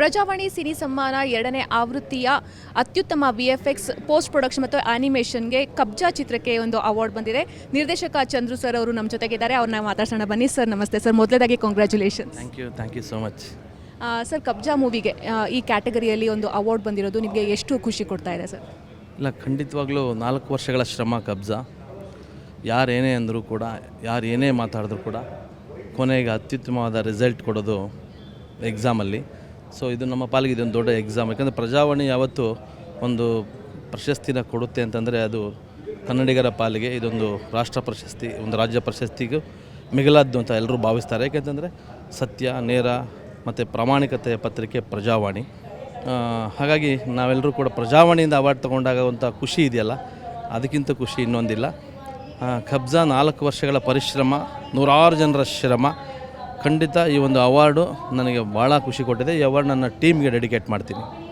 Prajavani cine ಸಮ್ಮಾನ ಎರಡನೇ ಆವೃತ್ತಿಯ ಅತ್ಯುತ್ತಮ V F X post production ಮತ್ತು ಆನಿಮೇಷನ್ಗೆ ಕಬ್ಜಾ ಚಿತ್ರಕ್ಕೆ ಒಂದು ಅವಾರ್ಡ್ ಬಂದಿದೆ. ನಿರ್ದೇಶಕ ಚಂದ್ರು ಸರ್ ಅವರು ನಮ್ಮ ಜೊತೆಗಿದ್ದಾರೆ ಅವ್ರನ್ನ ಮಾತಾಡ್ಸೋಣ. ಬನ್ನಿ ಸರ್ ನಮಸ್ತೆ ಸರ್. ಮೊದಲೇದಾಗಿ congratulations thank you thank you so much sir Kabzaa ಮೂವಿಗೆ ಈ ಕ್ಯಾಟಗರಿಯಲ್ಲಿ ಒಂದು ಅವಾರ್ಡ್ ಬಂದಿರೋದು ನಿಮಗೆ ಎಷ್ಟು ಖುಷಿ ಕೊಡ್ತಾ ಇದೆ ಸರ್? ಇಲ್ಲ ಖಂಡಿತವಾಗ್ಲೂ ನಾಲ್ಕು ವರ್ಷಗಳ ಶ್ರಮ ಕಬ್ಜಾ. ಯಾರೇನೇ ಅಂದರೂ ಕೂಡ ಯಾರು ಏನೇ ಮಾತಾಡಿದ್ರು ಕೂಡ ಕೊನೆಗೆ ಅತ್ಯುತ್ತಮವಾದ ರಿಸಲ್ಟ್ ಕೊಡೋದು ಎಕ್ಸಾಮಲ್ಲಿ ಸೊ ಇದು ನಮ್ಮ ಪಾಲಿಗೆ ಇದೊಂದು ದೊಡ್ಡ ಎಕ್ಸಾಮ್ ಯಾಕಂದರೆ ಪ್ರಜಾವಾಣಿ ಯಾವತ್ತು ಒಂದು ಪ್ರಶಸ್ತಿನ ಕೊಡುತ್ತೆ ಅಂತಂದರೆ ಅದು ಕನ್ನಡಿಗರ ಪಾಲಿಗೆ ಇದೊಂದು ರಾಷ್ಟ್ರ ಪ್ರಶಸ್ತಿ, ಒಂದು ರಾಜ್ಯ ಪ್ರಶಸ್ತಿಗೂ ಮಿಗಿಲಾದ್ದು ಅಂತ ಎಲ್ಲರೂ ಭಾವಿಸ್ತಾರೆ. ಯಾಕೆಂತಂದರೆ ಸತ್ಯ, ನೇರ ಮತ್ತು ಪ್ರಾಮಾಣಿಕತೆಯ ಪತ್ರಿಕೆ ಪ್ರಜಾವಾಣಿ. ಹಾಗಾಗಿ ನಾವೆಲ್ಲರೂ ಕೂಡ ಪ್ರಜಾವಾಣಿಯಿಂದ ಅವಾರ್ಡ್ ತೊಗೊಂಡಾಗುವಂಥ ಖುಷಿ ಇದೆಯಲ್ಲ, ಅದಕ್ಕಿಂತ ಖುಷಿ ಇನ್ನೊಂದಿಲ್ಲ. ಕಬ್ಜಾ ನಾಲ್ಕು ವರ್ಷಗಳ ಪರಿಶ್ರಮ, ನೂರಾರು ಜನರ ಶ್ರಮ ಖಂಡಿತ ಈ ಒಂದು ಅವಾರ್ಡು ನನಗೆ ಭಾಳ ಖುಷಿ ಕೊಟ್ಟಿದೆ. ಈ ಅವಾರ್ಡ್ ನನ್ನ ಟೀಮ್ಗೆ ಡೆಡಿಕೇಟ್ ಮಾಡ್ತೀನಿ.